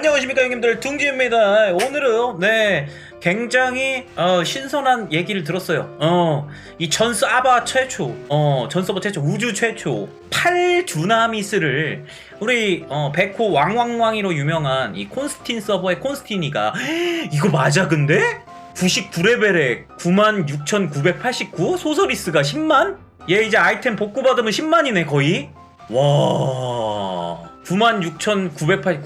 안녕하십니까 형님들. 둥지입니다. 오늘은 네 굉장히 어, 신선한 얘기를 들었어요. 어 이 전스 아바 최초 어 전서버 최초 우주 최초 8주나미스를 우리 어, 백호 왕왕왕이로 유명한 이 콘스틴 서버의 콘스틴이가 이거 맞아 근데? 99레벨에 96,989 소서리스가 10만? 얘 이제 아이템 복구 받으면 10만이네 거의? 와 96,980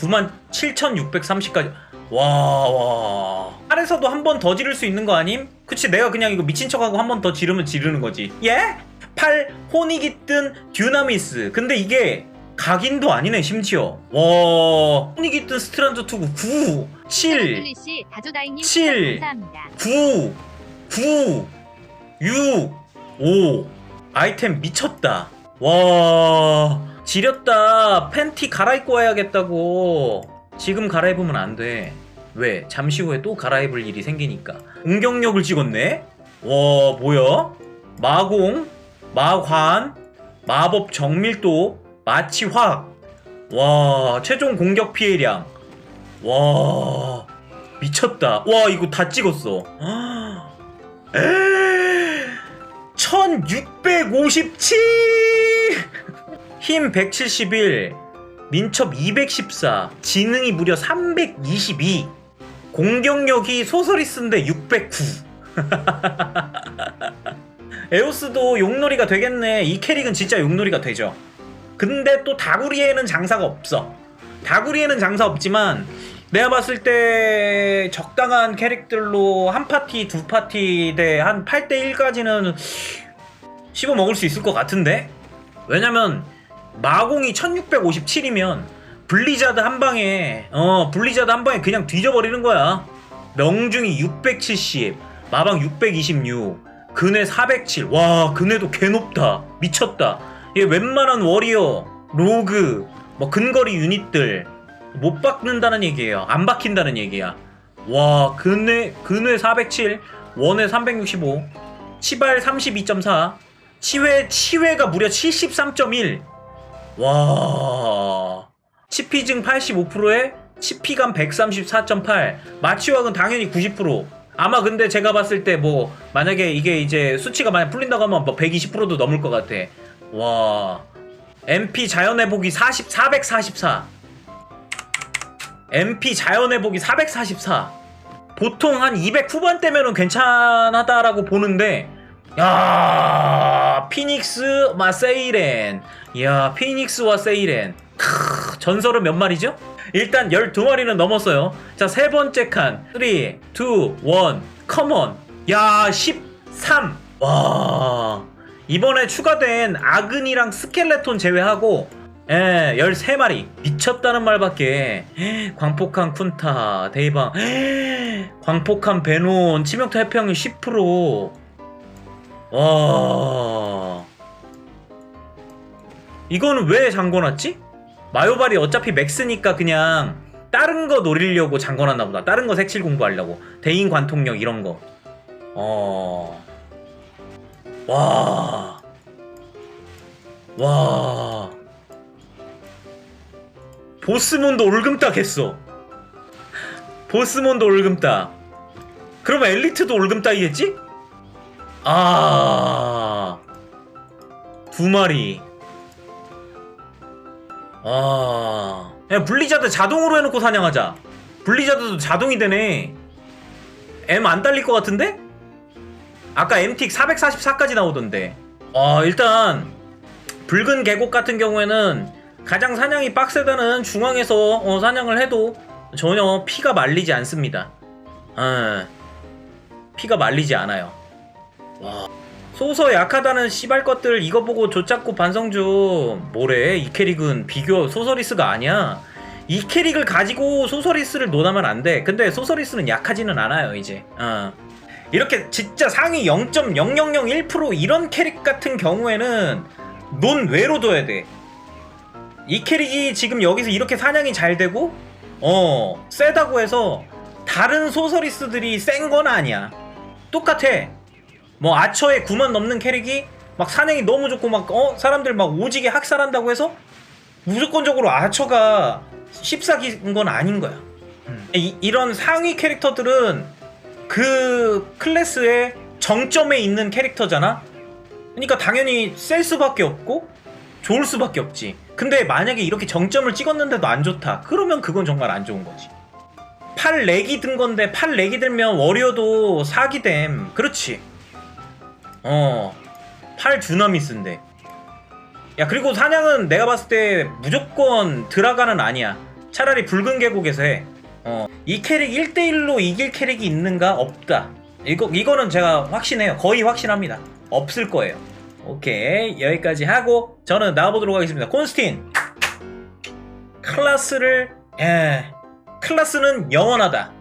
97,630까지 와, 와. 팔에서도 한 번 더 지를 수 있는 거 아님? 그치, 내가 그냥 이거 미친 척하고 한 번 더 지르면 지르는 거지. 예? 팔, 혼이 깃든 듀나미스. 근데 이게 각인도 아니네, 심지어. 와, 혼이 깃든 스트란드 투구 9, 7, 씨 다조다이님 칠. 감사합니다. 9, 9, 6, 5. 아이템 미쳤다. 와, 지렸다. 팬티 갈아입고 와야겠다고. 지금 갈아입으면 안 돼. 왜? 잠시 후에 또 갈아입을 일이 생기니까. 응격력을 찍었네? 와, 뭐야? 마공, 마관, 마법 정밀도, 마취확. 와, 최종 공격 피해량. 와, 미쳤다. 와, 이거 다 찍었어. 에 1657! 힘 171, 민첩 214, 지능이 무려 322, 공격력이 소서리스인데 609. 에오스도 용놀이가 되겠네. 이 캐릭은 진짜 용놀이가 되죠. 근데 또 다구리에는 장사가 없어. 다구리에는 장사 없지만 내가 봤을 때 적당한 캐릭들로 한 파티, 두 파티 대 한 8대 1까지는 씹어 먹을 수 있을 것 같은데? 왜냐면 마공이 1657이면 블리자드 한 방에 어 블리자드 한 방에 그냥 뒤져버리는 거야. 명중이 670, 마방 626, 근해 407. 와 근해도 개 높다. 미쳤다. 얘 웬만한 워리어, 로그, 뭐 근거리 유닛들 못 박는다는 얘기예요. 안 박힌다는 얘기야. 와 근해 근해 407, 원해 365, 치발 32.4, 치회 치회가 무려 73.1. 와. 치피증 85%에 치피감 134.8. 마취wak은 당연히 90%. 아마 근데 제가 봤을 때 뭐 만약에 이게 이제 수치가 만약 풀린다고 하면 뭐 120%도 넘을 것 같아. 와. MP 자연 회복이 40 444. MP 자연 회복이 444. 보통 한 200 후반대면은 괜찮하다라고 보는데 야 피닉스 마 세이렌 야 피닉스와 세이렌 크, 전설은 몇 마리죠? 일단 12마리는 넘었어요 자 세 번째 칸 3, 2, 1 컴온 야 13. 와 이번에 추가된 아근이랑 스켈레톤 제외하고 예, 13마리. 미쳤다는 말밖에. 광폭한 쿤타, 대이방. 광폭한 베논, 치명타 해평률 10%. 와. 이거는 왜 잠궈놨지? 마요발이 어차피 맥스니까 그냥 다른 거 노리려고 잠궈놨나 보다. 다른 거 색칠 공부하려고. 대인 관통력 이런 거. 어. 와. 와. 보스몬도 올금딱 했어. 보스몬도 올금딱. 그러면 엘리트도 올금딱이겠지? 아. 두 마리. 아. 야, 블리자드 자동으로 해놓고 사냥하자. 블리자드도 자동이 되네. M 안 딸릴 것 같은데? 아까 MTX 444까지 나오던데. 아, 일단, 붉은 계곡 같은 경우에는 가장 사냥이 빡세다는 중앙에서 어, 사냥을 해도 전혀 피가 말리지 않습니다. 어, 피가 말리지 않아요. 와. 소서 약하다는 씨발 것들 이거 보고 조잡고 반성 좀. 뭐래? 이 캐릭은 비교 소서리스가 아니야. 이 캐릭을 가지고 소서리스를 논하면 안돼. 근데 소서리스는 약하지는 않아요 이제. 어. 이렇게 진짜 상위 0.0001% 이런 캐릭 같은 경우에는 논외로 둬야 돼. 이 캐릭이 지금 여기서 이렇게 사냥이 잘 되고 어 세다고 해서 다른 소서리스들이 센 건 아니야. 똑같아 뭐 아처에 9만 넘는 캐릭이 막 사냥이 너무 좋고 막 어 사람들 막 오지게 학살한다고 해서 무조건적으로 아처가 14기인 건 아닌 거야. 음. 이, 이런 상위 캐릭터들은 그 클래스의 정점에 있는 캐릭터잖아? 그러니까 당연히 셀 수밖에 없고 좋을 수밖에 없지. 근데 만약에 이렇게 정점을 찍었는데도 안 좋다. 그러면 그건 정말 안 좋은 거지. 8 렉이 든 건데 8 렉이 들면 워리어도 사기됨. 그렇지. 어. 8 두나미스인데. 야 그리고 사냥은 내가 봤을 때 무조건 드라가는 아니야. 차라리 붉은 계곡에서 해. 어. 이 캐릭 1대1로 이길 캐릭이 있는가? 없다. 이거, 이거는 제가 확신해요. 거의 확신합니다. 없을 거예요. 오케이. 여기까지 하고, 저는 나와보도록 하겠습니다. 콘스틴! 클라스를, 예. 클라스는 영원하다.